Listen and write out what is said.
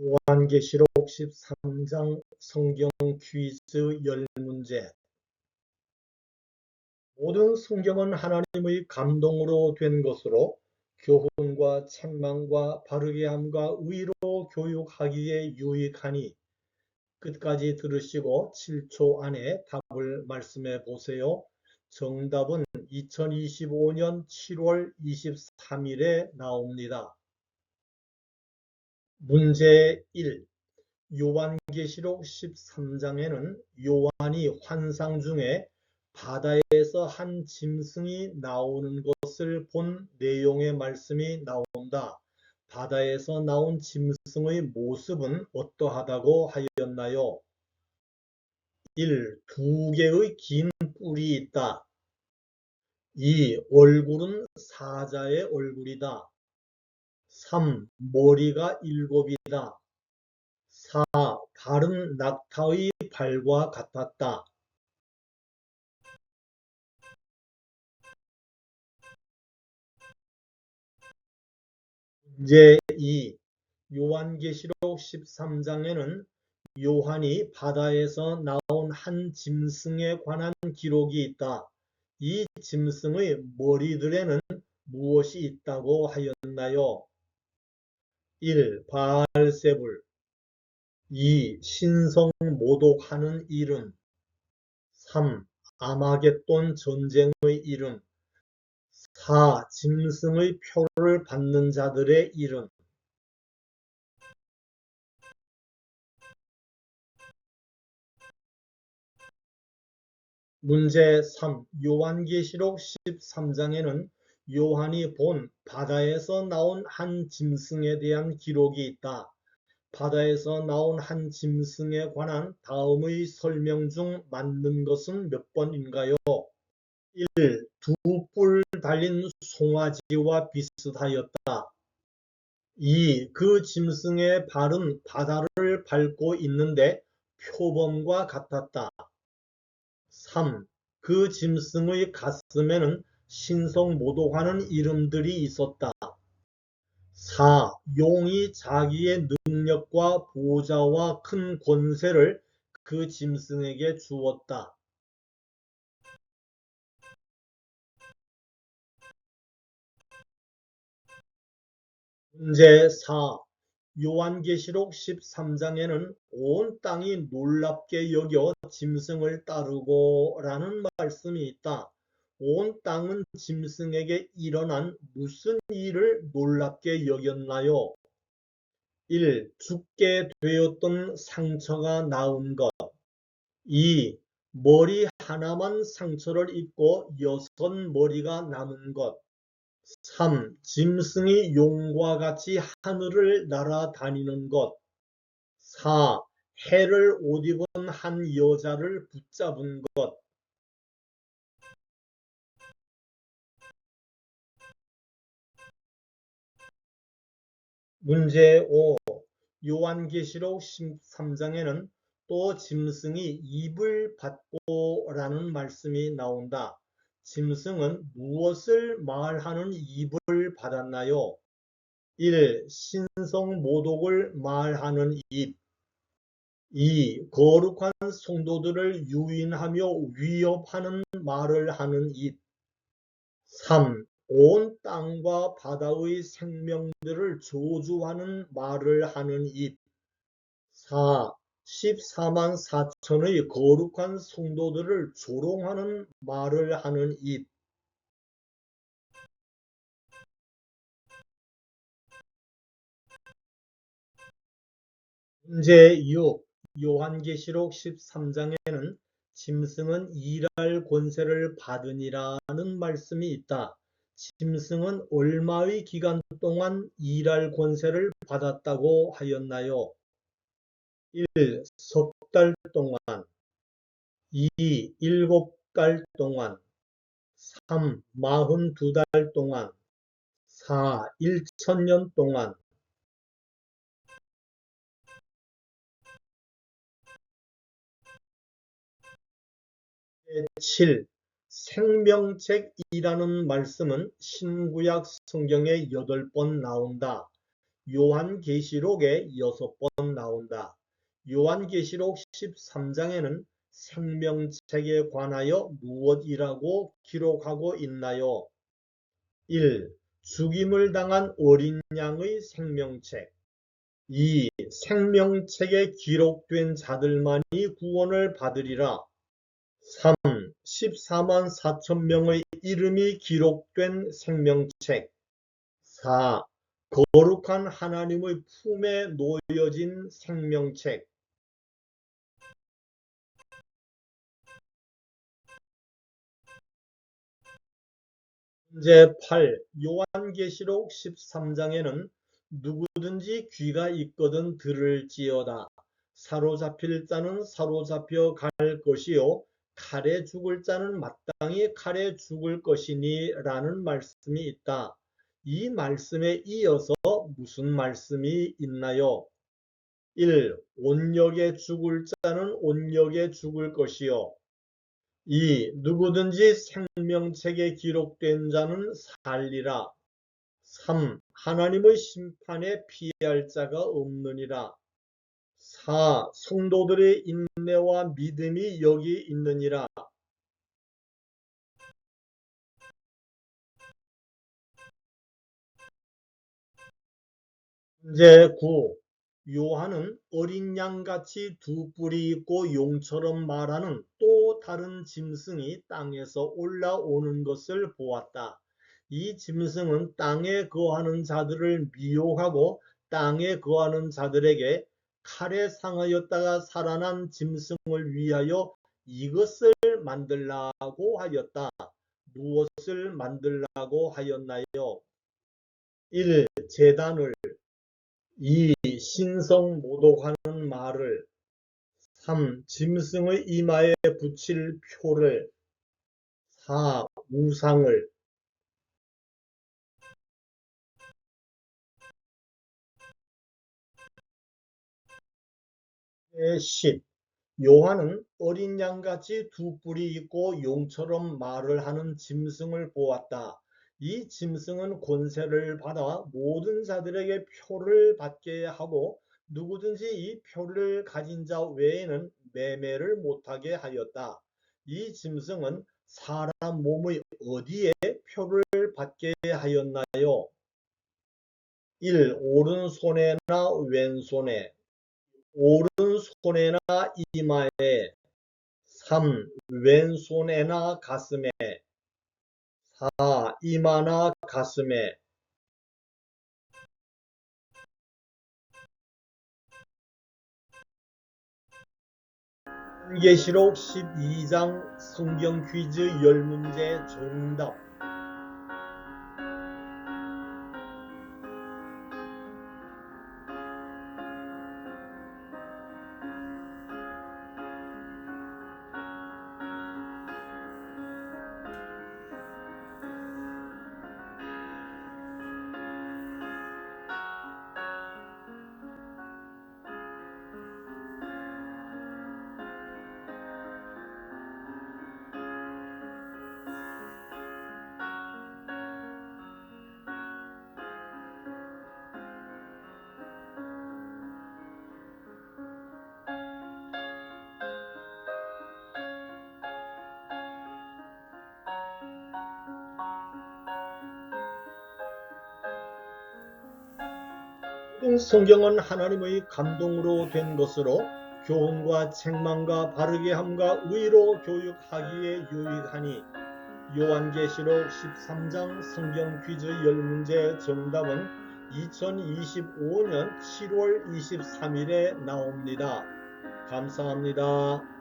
요한계시록 13장 성경 퀴즈 10문제 모든 성경은 하나님의 감동으로 된 것으로 교훈과 책망과 바르게 함과 의로 교육하기에 유익하니 끝까지 들으시고 7초 안에 답을 말씀해 보세요. 정답은 2025년 7월 23일에 나옵니다. 문제 1. 요한계시록 13장에는 요한이 환상 중에 바다에서 한 짐승이 나오는 것을 본 내용의 말씀이 나온다. 바다에서 나온 짐승의 모습은 어떠하다고 하였나요? 1. 두 개의 긴 뿔이 있다. 2. 얼굴은 사자의 얼굴이다. 3. 머리가 일곱이다. 4. 발은 낙타의 발과 같았다. 문제 2. 요한계시록 13장에는 요한이 바다에서 나온 한 짐승에 관한 기록이 있다. 이 짐승의 머리들에는 무엇이 있다고 하였나요? 1. 바알세불 2. 신성 모독하는 이름 3. 아마겟돈 전쟁의 이름 4. 짐승의 표를 받는 자들의 이름 문제 3. 요한계시록 13장에는 요한이 본 바다에서 나온 한 짐승에 대한 기록이 있다. 바다에서 나온 한 짐승에 관한 다음의 설명 중 맞는 것은 몇 번인가요? 1. 두 뿔 달린 송아지와 비슷하였다. 2. 그 짐승의 발은 바다를 밟고 있는데 표범과 같았다. 3. 그 짐승의 가슴에는 신성 모독하는 이름들이 있었다. 4. 용이 자기의 능력과 보좌와 큰 권세를 그 짐승에게 주었다. 문제 4. 요한계시록 13장에는 온 땅이 놀랍게 여겨 짐승을 따르고 라는 말씀이 있다. 온 땅은 짐승에게 일어난 무슨 일을 놀랍게 여겼나요? 1. 죽게 되었던 상처가 나은 것 2. 머리 하나만 상처를 입고 여섯 머리가 남은 것 3. 짐승이 용과 같이 하늘을 날아다니는 것 4. 해를 옷 입은 한 여자를 붙잡은 것 문제 5. 요한계시록 13장에는 또 짐승이 입을 받고 라는 말씀이 나온다. 짐승은 무엇을 말하는 입을 받았나요? 1. 신성 모독을 말하는 입 2. 거룩한 성도들을 유인하며 위협하는 말을 하는 입 3. 온 땅과 바다의 생명들을 저주하는 말을 하는 입 4. 14만 4천의 거룩한 성도들을 조롱하는 말을 하는 입 문제 6. 요한계시록 13장에는 짐승은 일할 권세를 받으니라는 말씀이 있다. 짐승은 얼마의 기간 동안 일할 권세를 받았다고 하였나요? 1. 석 달 동안 2. 일곱 달 동안 3. 마흔 두 달 동안 4. 일천년 동안 7. 생명책이라는 말씀은 신구약 성경에 8번 나온다. 요한계시록에 여섯 번 나온다. 요한계시록 13장에는 생명책에 관하여 무엇이라고 기록하고 있나요? 1. 죽임을 당한 어린 양의 생명책 2. 생명책에 기록된 자들만이 구원을 받으리라 3. 14만 4천 명의 이름이 기록된 생명책 4. 거룩한 하나님의 품에 놓여진 생명책 문제 8. 요한계시록 13장에는 누구든지 귀가 있거든 들을지어다. 사로잡힐 자는 사로잡혀 갈 것이요 칼에 죽을 자는 마땅히 칼에 죽을 것이니 라는 말씀이 있다. 이 말씀에 이어서 무슨 말씀이 있나요? 1. 온역에 죽을 자는 온역에 죽을 것이요 2. 누구든지 생명책에 기록된 자는 살리라. 3. 하나님의 심판에 피할 자가 없느니라. 4. 성도들의 인내와 믿음이 여기 있느니라. 문제 9. 요한은 어린 양같이 두 뿔이 있고 용처럼 말하는 또 다른 짐승이 땅에서 올라오는 것을 보았다. 이 짐승은 땅에 거하는 자들을 미혹하고 땅에 거하는 자들에게 칼에 상하였다가 살아난 짐승을 위하여 이것을 만들라고 하였다. 무엇을 만들라고 하였나요? 1. 재단을 2. 신성 모독하는 말을 3. 짐승의 이마에 붙일 표를 4. 우상을 10. 요한은 어린 양같이 두 뿔이 있고 용처럼 말을 하는 짐승을 보았다. 이 짐승은 권세를 받아 모든 자들에게 표를 받게 하고 누구든지 이 표를 가진 자 외에는 매매를 못하게 하였다. 이 짐승은 사람 몸의 어디에 표를 받게 하였나요? 1. 오른손에나 왼손에 오른손에나 이마에 3. 왼손에나 가슴에 4. 이마나 가슴에 계시록 12장 성경 퀴즈 10문제 정답 성경은 하나님의 감동으로 된 것으로 교훈과 책망과 바르게 함과 의로 교육하기에 유익하니 요한계시록 13장 성경 퀴즈 10문제 정답은 2025년 7월 23일에 나옵니다. 감사합니다.